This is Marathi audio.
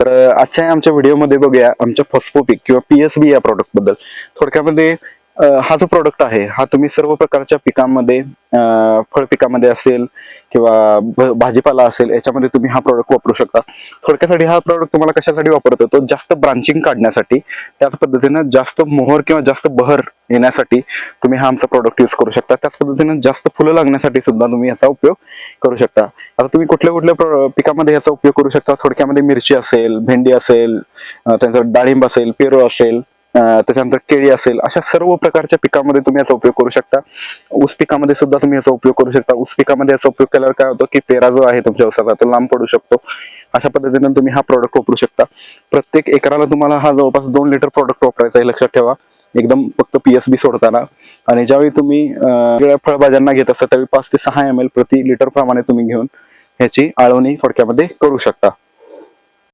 तर आजच्या आमच्या व्हिडिओमध्ये बघूया आमच्या फॉस्फोपिक किंवा पीएसबी या प्रॉडक्टबद्दल. थोडक्यामध्ये हा जो प्रॉडक्ट आहे हा तुम्ही सर्व प्रकारच्या पिकांमध्ये फळ पिकामध्ये असेल किंवा भाजीपाला असेल याच्यामध्ये तुम्ही हा प्रोडक्ट वापरू शकता. थोडक्यासाठी हा प्रोडक्ट तुम्हाला कशासाठी वापरतो तो जास्त ब्रांचिंग काढण्यासाठी. त्याच पद्धतीनं जास्त मोहर किंवा जास्त बहर येण्यासाठी तुम्ही हा आमचा प्रोडक्ट यूज करू शकता. त्याच पद्धतीनं जास्त फुलं लागण्यासाठी सुद्धा तुम्ही याचा उपयोग करू शकता. आता तुम्ही कुठल्या कुठल्या पिकामध्ये याचा उपयोग करू शकता? थोडक्यामध्ये मिरची असेल भेंडी असेल त्यानंतर डाळिंब असेल पेरू असेल त्याच्यानंतर केळी असेल अशा सर्व प्रकारच्या पिकामध्ये तुम्ही याचा उपयोग करू शकता. ऊस पिकामध्ये सुद्धा तुम्ही याचा उपयोग करू शकता. ऊस पिकामध्ये याचा उपयोग केल्यावर काय होतो की पेरा जो आहे तुमच्या ऊसाचा तो लांब पडू शकतो. अशा पद्धतीने तुम्ही हा प्रोडक्ट वापरू शकता. प्रत्येक एकराला तुम्हाला हा जवळपास दोन लिटर प्रोडक्ट वापरायचा आहे लक्षात ठेवा. एकदम फक्त पीएसबी सोडताना. आणि ज्यावेळी तुम्ही वेगळ्या फळभाज्यांना घेत असता त्यावेळी पाच ते सहा एम एल प्रति लिटर प्रमाणे तुम्ही घेऊन ह्याची आळवणी थोडक्यामध्ये करू शकता.